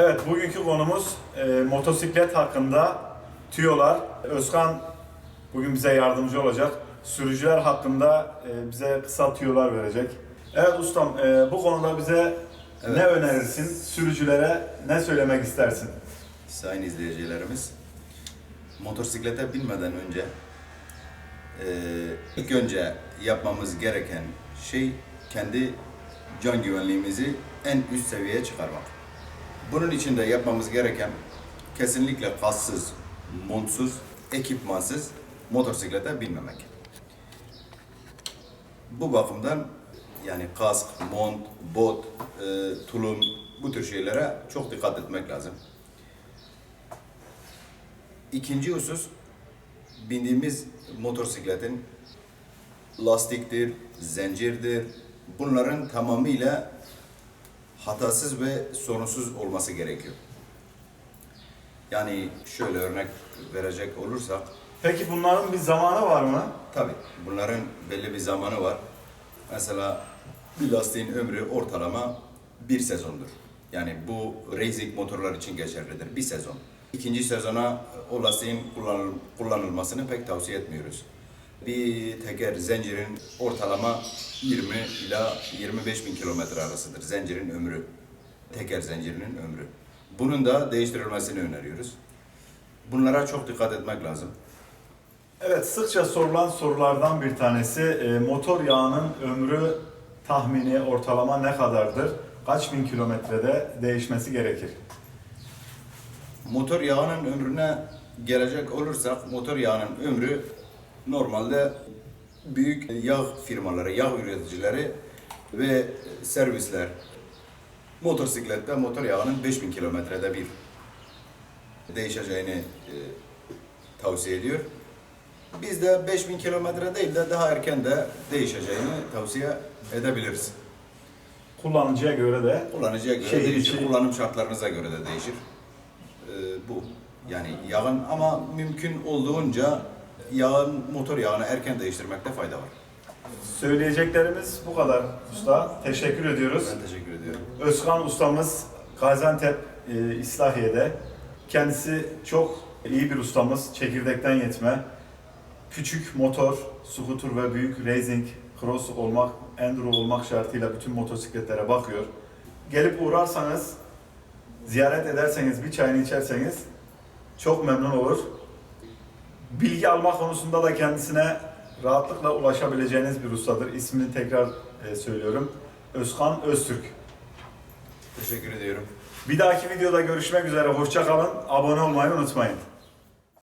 Evet, bugünkü konumuz e, motosiklet hakkında tüyolar. Özkan bugün bize yardımcı olacak. Sürücüler hakkında e, bize kısa tüyolar verecek. Evet ustam, e, bu konuda bize Evet. ne önerirsin? Sürücülere ne söylemek istersin? Sayın izleyicilerimiz, motosiklete binmeden önce eee, ilk önce yapmamız gereken şey kendi can güvenliğimizi en üst seviyeye çıkarmak. Bunun için de yapmamız gereken kesinlikle kassız, montsuz, ekipmansız motosiklete binmemek. Bu bakımdan yani kask, mont, bot, e, tulum bu tür şeylere çok dikkat etmek lazım. İkinci husus bindiğimiz motosikletin lastiktir, zincirdir. Bunların tamamıyla hatasız ve sorunsuz olması gerekiyor. Yani şöyle örnek verecek olursak Peki bunların bir zamanı var mı? Tabii bunların belli bir zamanı var. Mesela bir lastiğin ömrü ortalama bir sezondur. Yani bu racing motorlar için geçerlidir. Bir sezon. İkinci sezona o lastiğin kullanıl- kullanılmasını pek tavsiye etmiyoruz. Bir teker zincirin ortalama 20 ila 25 bin kilometre arasıdır zincirin ömrü. Teker zincirinin ömrü. Bunun da değiştirilmesini öneriyoruz. Bunlara çok dikkat etmek lazım. Evet, sıkça sorulan sorulardan bir tanesi e, motor yağının ömrü tahmini ortalama ne kadardır? Kaç bin kilometrede değişmesi gerekir? Motor yağının ömrüne gelecek olursak motor yağının ömrü normalde büyük yağ firmaları, yağ üreticileri ve servisler motosiklette motor yağının 5000 kilometrede bir değişeceğini e, tavsiye ediyor. Biz de 5000 kilometre değil de daha erken de değişeceğini tavsiye edebiliriz. Kullanıcıya göre de Kullanıcıya göre Şehir değişir, içi- kullanım şartlarınıza göre de değişir. Ee, bu yani yağın ama mümkün olduğunca yağın motor yağını erken değiştirmekte fayda var. söyleyeceklerimiz bu kadar usta. Teşekkür ediyoruz. Ben teşekkür ediyorum. Özkan ustamız Gaziantep e, İslahiye'de. Kendisi çok iyi bir ustamız. Çekirdekten yetme. Küçük motor, skuter ve büyük racing, cross olmak, enduro olmak şartıyla bütün motosikletlere bakıyor. Gelip uğrarsanız, ziyaret ederseniz, bir çayını içerseniz çok memnun olur. Bilgi alma konusunda da kendisine rahatlıkla ulaşabileceğiniz bir ustadır. İsmini tekrar e, söylüyorum. Özkan Öztürk. Teşekkür ediyorum. Bir dahaki videoda görüşmek üzere. Hoşça kalın. Abone olmayı unutmayın.